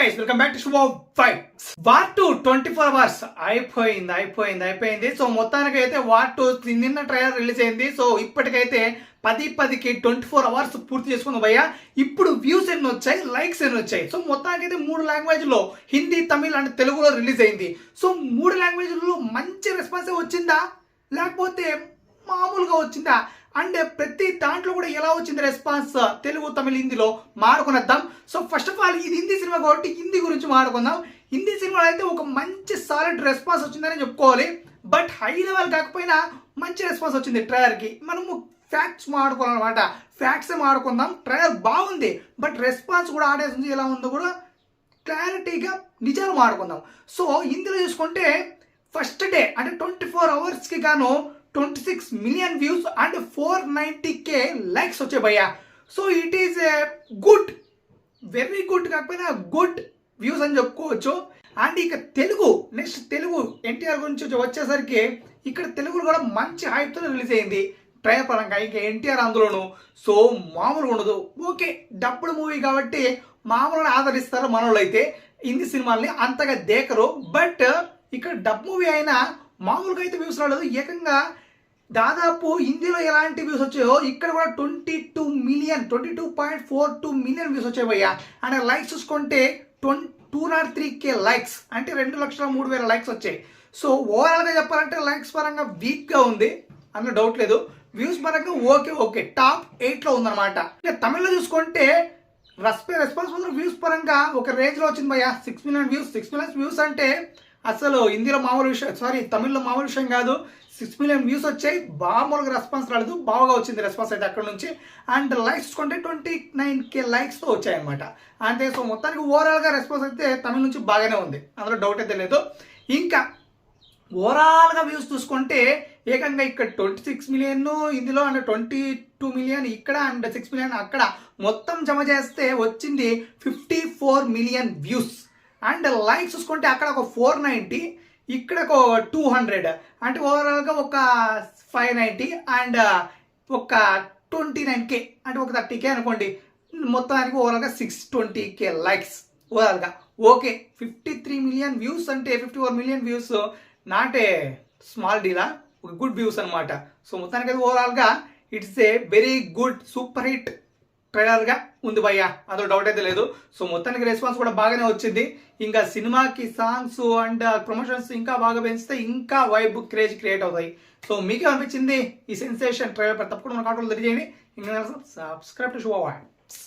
Guys welcome back to Shubho five war two twenty four hours అయిపోయింది అయిపోయింది అయిపోయింది. So మొత్తానికి అయితే వార్ టూ నిన్న ట్రైలర్ రిలీజ్ అయింది. సో ఇప్పటికైతే పది పదికి ట్వంటీ ఫోర్ అవర్స్ పూర్తి చేసుకుంది భయ్య. ఇప్పుడు వ్యూస్ ఎన్ని వచ్చాయి లైక్స్ ఎన్ని వచ్చాయి? సో మొత్తానికి అయితే మూడు లాంగ్వేజ్లో హిందీ తమిళ్ అండ్ తెలుగులో రిలీజ్ అయింది. సో మూడు లాంగ్వేజ్లో మంచి రెస్పాన్స్ వచ్చిందా? లేకపోతే మామూలుగా వచ్చిందా? అండ్ ప్రతి దాంట్లో కూడా ఎలా వచ్చింది రెస్పాన్స్ తెలుగు తమిళ హిందీలో మాడుకునేద్దాం సో ఫస్ట్ ఆఫ్ ఆల్ ఇది హిందీ సినిమా కాబట్టి హిందీ గురించి మాడుకుందాం హిందీ సినిమాలో అయితే ఒక మంచి సాలిడ్ రెస్పాన్స్ వచ్చిందని చెప్పుకోవాలి. బట్ హై లెవెల్ కాకపోయినా మంచి రెస్పాన్స్ వచ్చింది ట్రైలర్కి. మనము ఫ్యాక్ట్స్ మాడుకోవాలన్నమాట ఫ్యాక్ట్స్ మాడుకుందాం ట్రైలర్ బాగుంది. బట్ రెస్పాన్స్ కూడా ఆడియన్స్ నుంచి ఎలా ఉందో కూడా క్లారిటీగా నిజాలు మాడుకుందాం సో ఇందులో చూసుకుంటే ఫస్ట్ డే అంటే ట్వంటీ ఫోర్ అవర్స్కి గాను twenty six million views and four ninety K likes వచ్చాయి భయ్యా. So it is a good very good కాకపోయినా గుడ్ వ్యూస్ అని చెప్పుకోవచ్చు. అండ్ ఇక తెలుగు నెక్స్ట్ తెలుగు ఎన్టీఆర్ గురించి వచ్చేసరికి ఇక్కడ తెలుగులో కూడా మంచి హైప్తో రిలీజ్ అయింది. ట్రైలర్ పరంగా ఇంకా ఎన్టీఆర్ అందులోను. సో మామూలుగా ఉండదు. ఓకే డబ్బుడు మూవీ కాబట్టి మామూలుగా ఆదరిస్తారు మనోళ్ళు అయితే హిందీ సినిమాల్ని అంతగా దేకరు. బట్ ఇక్కడ డబ్ మూవీ అయినా మామూలుగా అయితే వ్యూస్ రాలేదు. ఏకంగా దాదాపు హిందీలో ఎలాంటి వ్యూస్ వచ్చాయో ఇక్కడ కూడా twenty two million twenty two point four two million views వచ్చాయి భయ్యా. అండ్ లైక్స్ చూసుకుంటే twenty two not three K likes అంటే రెండు లక్షల మూడు వేల లైక్స్ వచ్చాయి. సో ఓవరాల్గా చెప్పాలంటే లైక్స్ పరంగా వీక్గా ఉంది. అన్న డౌట్ లేదు. వ్యూస్ పరంగా ఓకే ఓకే టాప్ ఎయిట్లో ఉందన్నమాట. ఇక తమిళ్ళో చూసుకుంటే రెస్పే రెస్పాన్స్ మాత్రం వ్యూస్ పరంగా ఒక రేంజ్లో వచ్చింది భయ్యా. Six million views six million views అంటే అసలు హిందీలో మామూలు విషయం సారీ తమిళ్ళో మామూలు విషయం కాదు. సిక్స్ మిలియన్ వ్యూస్ వచ్చాయి. మామూలుగా రెస్పాన్స్ రాలేదు. బాగా వచ్చింది రెస్పాన్స్ అయితే అక్కడ నుంచి. అండ్ లైక్స్ కొంటే ట్వంటీ నైన్ కే లైక్స్తో వచ్చాయన్నమాట. అంతే సో మొత్తానికి ఓవరాల్గా రెస్పాన్స్ అయితే తమిళ నుంచి బాగానే ఉంది. అందులో డౌట్ అయితే లేదు. ఇంకా ఓవరాల్గా వ్యూస్ చూసుకుంటే ఏకంగా ఇక్కడ ట్వంటీ సిక్స్ మిలియన్ ఇందులో అండ్ ట్వంటీ టూ మిలియన్ ఇక్కడ అండ్ సిక్స్ మిలియన్ అక్కడ మొత్తం జమ చేస్తే వచ్చింది fifty four million views and likes చూసుకుంటే అక్కడ ఒక ఫోర్ నైంటీ ఇక్కడ ఒక టూ హండ్రెడ్. అంటే ఓవరాల్గా ఒక ఫైవ్ నైంటీ అండ్ ఒక ట్వంటీ నైన్ కే అంటే ఒక థర్టీ కే అనుకోండి. మొత్తానికి ఓవరాల్గా సిక్స్ ట్వంటీ కే లైక్స్ ఓవరాల్గా. Okay fifty three million views అంటే fifty four million views not a small డీలా ఒక గుడ్ వ్యూస్ అనమాట సో మొత్తానికి ఓవరాల్గా it's a very good super hit. ట్రైలర్గా ఉంది భయ్య. అందులో డౌట్ అయితే లేదు. సో మొత్తానికి రెస్పాన్స్ కూడా బాగానే వచ్చింది. ఇంకా సినిమాకి సాంగ్స్ అండ్ ప్రమోషన్స్ ఇంకా బాగా పెంచితే ఇంకా వైబ్ క్రేజ్ క్రియేట్ అవుతాయి. సో మీకు అనిపించింది ఈ సెన్సేషన్ ట్రైలర్ తప్పకుండా మన కాంట్రోల్ తెలియజేయండి. ఇంకా సబ్స్క్రైబ్ టు షో